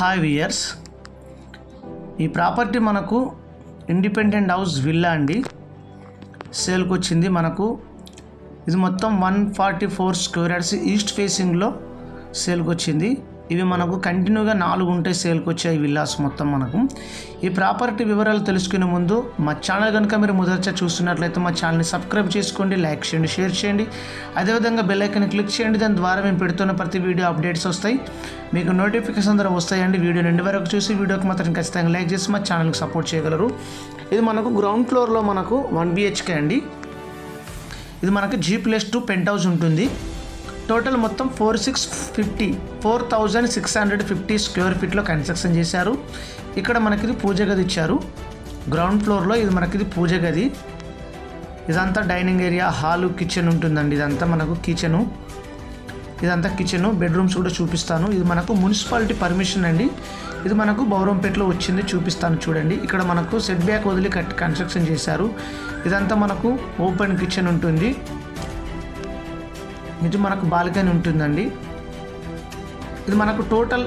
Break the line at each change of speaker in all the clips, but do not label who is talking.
Hi viewers. ఈ property మనకు independent house villa అండి. సేల్కి వచ్చింది మనకు. ఇది మొత్తం one forty four square yards east ఫేసింగ్లో సేల్కి వచ్చింది ఇవి మనకు కంటిన్యూగా నాలుగు ఉంటే సేల్కి వచ్చాయి విల్లాస్ మొత్తం మనకు. ఈ ప్రాపర్టీ వివరాలు తెలుసుకునే ముందు మా ఛానల్ కనుక మీరు మొదట చూస్తున్నట్లయితే మా ఛానల్ని సబ్స్క్రైబ్ చేసుకోండి లైక్ చేయండి షేర్ చేయండి. అదేవిధంగా బెల్ ఐకన్ క్లిక్ చేయండి దాని ద్వారా మేము పెడుతున్న ప్రతి వీడియో అప్డేట్స్ వస్తాయి. మీకు నోటిఫికేషన్ ద్వారా వస్తాయండి. వీడియో రెండు వరకు చూసి వీడియోకి మాత్రం ఖచ్చితంగా లైక్ చేసి మా ఛానల్కి సపోర్ట్ చేయగలరు. ఇది మనకు గ్రౌండ్ ఫ్లోర్లో మనకు వన్ బిహెచ్కే అండి. ఇది మనకు G plus two penthouse ఉంటుంది. టోటల్ మొత్తం four six fifty four thousand six hundred fifty square ఫీట్లో construction చేశారు. ఇక్కడ మనకి ఇది పూజ గది ఇచ్చారు. గ్రౌండ్ ఫ్లోర్లో ఇది మనకి ఇది పూజ గది. ఇదంతా డైనింగ్ ఏరియా హాలు కిచెన్ ఉంటుందండి. ఇదంతా మనకు కిచెను. ఇదంతా కిచెను. బెడ్రూమ్స్ కూడా చూపిస్తాను. ఇది మనకు మున్సిపాలిటీ పర్మిషన్ అండి. ఇది మనకు బౌరంపేటలో వచ్చింది చూపిస్తాను చూడండి. ఇక్కడ మనకు సెట్ బ్యాక్ వదిలి కట్ కన్స్ట్రక్షన్ చేశారు. ఇదంతా మనకు ఓపెన్ కిచెన్ ఉంటుంది. ఇది మనకు బాల్కనీ ఉంటుందండి. ఇది మనకు total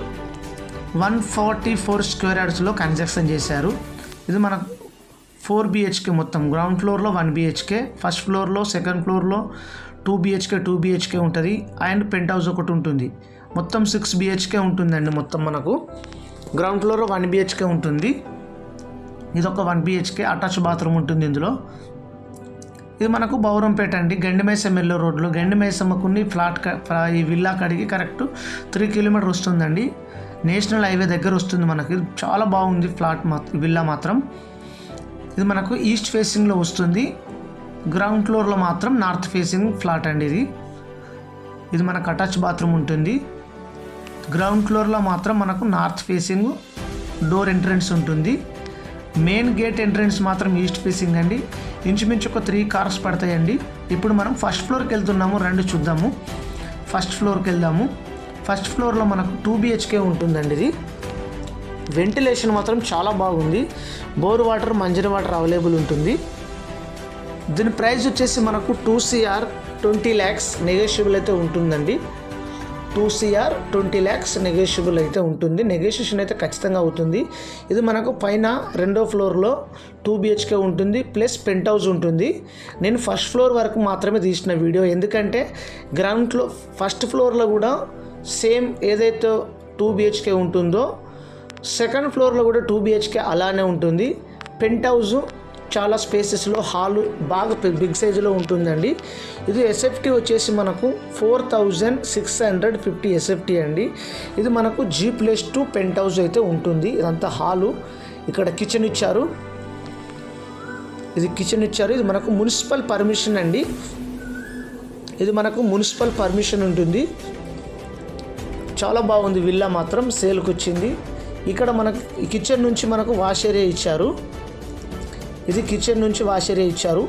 one forty four square యార్డ్స్లో construction చేశారు. ఇది మనకు ఫోర్ బిహెచ్కే మొత్తం గ్రౌండ్ ఫ్లోర్లో వన్ బిహెచ్కే ఫస్ట్ ఫ్లోర్లో సెకండ్ ఫ్లోర్లో టూ బిహెచ్కే టూ బిహెచ్కే ఉంటుంది. అండ్ పెంట్ హౌస్ ఒకటి ఉంటుంది. మొత్తం సిక్స్ బిహెచ్కే ఉంటుందండి మొత్తం మనకు. గ్రౌండ్ ఫ్లోర్లో వన్ బిహెచ్కే ఉంటుంది. ఇది ఒక వన్ బిహెచ్కే అటాచ్ బాత్రూమ్ ఉంటుంది ఇందులో. ఇది మనకు బౌరంపేట అండి. గండిమేసం ఎల్లో రోడ్లో. గండిమేసమ్మకుని ఫ్లాట్ ఈ విల్లా కాడికి కరెక్ట్ త్రీ కిలోమీటర్ వస్తుందండి. నేషనల్ హైవే దగ్గర వస్తుంది మనకి. చాలా బాగుంది ఫ్లాట్ మా విల్లా మాత్రం. ఇది మనకు ఈస్ట్ ఫేసింగ్లో వస్తుంది. గ్రౌండ్ ఫ్లోర్లో మాత్రం నార్త్ ఫేసింగ్ ఫ్లాట్ అండి ఇది. ఇది మనకు అటాచ్ బాత్రూమ్ ఉంటుంది. గ్రౌండ్ ఫ్లోర్లో మాత్రం మనకు నార్త్ ఫేసింగ్ డోర్ ఎంట్రన్స్ ఉంటుంది. మెయిన్ గేట్ ఎంట్రన్స్ మాత్రం ఈస్ట్ ఫేసింగ్ అండి. ఇంచుమించు ఒక త్రీ కార్స్ పడతాయండి. ఇప్పుడు మనం ఫస్ట్ ఫ్లోర్కి వెళ్తున్నాము రండి చూద్దాము. ఫస్ట్ ఫ్లోర్కి వెళ్దాము. ఫస్ట్ ఫ్లోర్లో మనకు టూ బిహెచ్కే ఉంటుందండి ఇది. వెంటిలేషన్ మాత్రం చాలా బాగుంది. Bore water Manjira water available ఉంటుంది. దీని ప్రైస్ వచ్చేసి మనకు two CR twenty lakhs negotiable అయితే ఉంటుందండి. Two CR twenty lakhs negotiable అయితే ఉంటుంది. నెగోషియేషన్ అయితే ఖచ్చితంగా అవుతుంది. ఇది మనకు పైన రెండో ఫ్లోర్లో టూ బిహెచ్కే ఉంటుంది ప్లస్ పెంట్ హౌస్ ఉంటుంది. నేను ఫస్ట్ ఫ్లోర్ వరకు మాత్రమే తీసిన వీడియో. ఎందుకంటే గ్రౌండ్ ఫ్లో ఫస్ట్ ఫ్లోర్లో కూడా సేమ్ ఏదైతే టూ బిహెచ్కే ఉంటుందో సెకండ్ ఫ్లోర్లో కూడా టూ బిహెచ్కే అలానే ఉంటుంది. పెంట్ హౌస్ చాలా స్పేసెస్లో హాలు బాగా బిగ్ సైజులో ఉంటుందండి. ఇది ఎస్ఎఫ్టీ వచ్చేసి మనకు four thousand six hundred fifty SFT అండి. ఇది మనకు G plus two penthouse అయితే ఉంటుంది. ఇదంతా హాలు ఇక్కడ కిచెన్ ఇచ్చారు. ఇది కిచెన్ ఇచ్చారు. ఇది మనకు మున్సిపల్ పర్మిషన్ అండి. ఇది మనకు మున్సిపల్ పర్మిషన్ ఉంటుంది. చాలా బాగుంది. విల్లా మాత్రం సేల్కి వచ్చింది. ఇక్కడ మనకు కిచెన్ నుంచి మనకు వాష్ ఏరియా ఇచ్చారు. ఇది కిచెన్ నుంచి వాష్ ఇచ్చారు.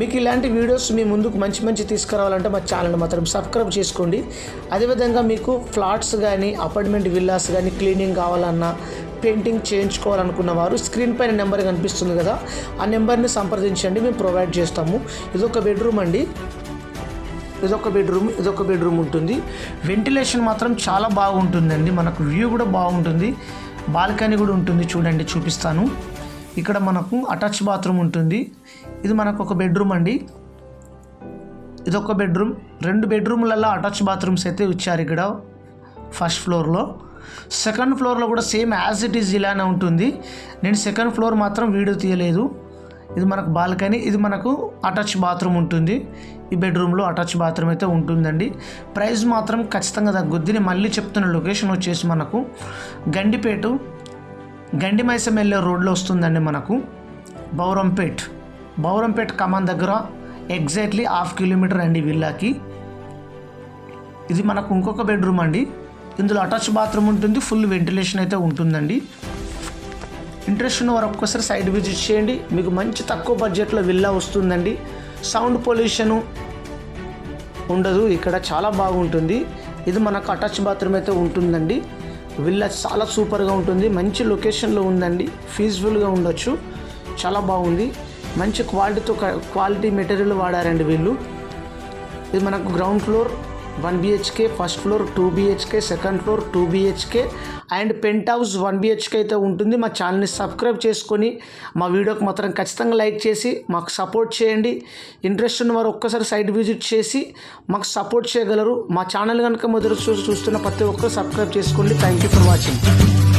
మీకు ఇలాంటి వీడియోస్ మీ ముందుకు మంచి మంచి తీసుకురావాలంటే మా ఛానల్ మాత్రం సబ్స్క్రైబ్ చేసుకోండి. అదేవిధంగా మీకు ఫ్లాట్స్ కానీ అపార్ట్మెంట్ విల్లాస్ కానీ క్లీనింగ్ కావాలన్నా పెయింటింగ్ చేయించుకోవాలనుకున్న వారు స్క్రీన్ పైన నెంబర్ కనిపిస్తుంది కదా ఆ నెంబర్ని సంప్రదించండి మేము ప్రొవైడ్ చేస్తాము. ఇదొక బెడ్రూమ్ అండి. ఇదొక బెడ్రూమ్ ఇదొక బెడ్రూమ్ ఉంటుంది. వెంటిలేషన్ మాత్రం చాలా బాగుంటుందండి. మనకు వ్యూ కూడా బాగుంటుంది. బాల్కనీ కూడా ఉంటుంది. చూడండి చూపిస్తాను. ఇక్కడ మనకు అటాచ్ బాత్రూమ్ ఉంటుంది. ఇది మనకు ఒక బెడ్రూమ్ అండి. ఇది ఒక బెడ్రూమ్. రెండు బెడ్రూమ్లలో అటాచ్ బాత్రూమ్స్ అయితే ఇచ్చారు ఇక్కడ ఫస్ట్ ఫ్లోర్లో. సెకండ్ ఫ్లోర్లో కూడా సేమ్ యాజ్ ఇట్ ఈజ్ ఇలానే ఉంటుంది. నేను సెకండ్ ఫ్లోర్ మాత్రం వీడియో తీయలేదు. ఇది మనకు బాల్కనీ ఇది మనకు అటాచ్ బాత్రూమ్ ఉంటుంది. ఈ బెడ్రూమ్లో అటాచ్ బాత్రూమ్ అయితే ఉంటుందండి. ప్రైస్ మాత్రం ఖచ్చితంగా తగ్గుద్ది. నేను మళ్ళీ చెప్తున్న లొకేషన్ వచ్చేసి మనకు గండిపేట గండిమైసం వెళ్ళే రోడ్లో వస్తుందండి మనకు. బౌరంపేట్. బౌరంపేట్ కమాన్ దగ్గర ఎగ్జాక్ట్లీ హాఫ్ కిలోమీటర్ అండి విల్లాకి ఇది మనకు ఇంకొక బెడ్రూమ్ అండి. ఇందులో అటాచ్ బాత్రూమ్ ఉంటుంది ఫుల్ వెంటిలేషన్ అయితే ఉంటుందండి. ఇంట్రెస్ట్ ఉన్న వారు ఒక్కసారి సైడ్ విజిట్ చేయండి. మీకు మంచి తక్కువ బడ్జెట్లో విల్లా వస్తుందండి. సౌండ్ పొల్యూషను ఉండదు ఇక్కడ చాలా బాగుంటుంది. ఇది మనకు అటాచ్ బాత్రూమ్ అయితే ఉంటుందండి. విల్లా చాలా సూపర్గా ఉంటుంది. మంచి లొకేషన్లో ఉందండి. ఫీజిబుల్గా ఉండొచ్చు. చాలా బాగుంది. మంచి క్వాలిటీతో క్వాలిటీ మెటీరియల్ వాడారండి వీళ్ళు. ఇది మనకు ground floor one BHK first floor two BHK second floor two BHK and penthouse one BHK అయితే ఉంటుంది. మా ఛానల్ని సబ్స్క్రైబ్ చేసుకొని మా వీడియోకి మాత్రం ఖచ్చితంగా లైక్ చేసి మాకు సపోర్ట్ చేయండి. ఇంట్రెస్ట్ ఉన్న వారు ఒక్కసారి సైట్ విజిట్ చేసి మాకు సపోర్ట్ చేయగలరు. మా ఛానల్ కనుక మొదటి చూసి చూస్తున్న ప్రతి ఒక్కరు సబ్స్క్రైబ్ చేసుకోండి. Thank you for watching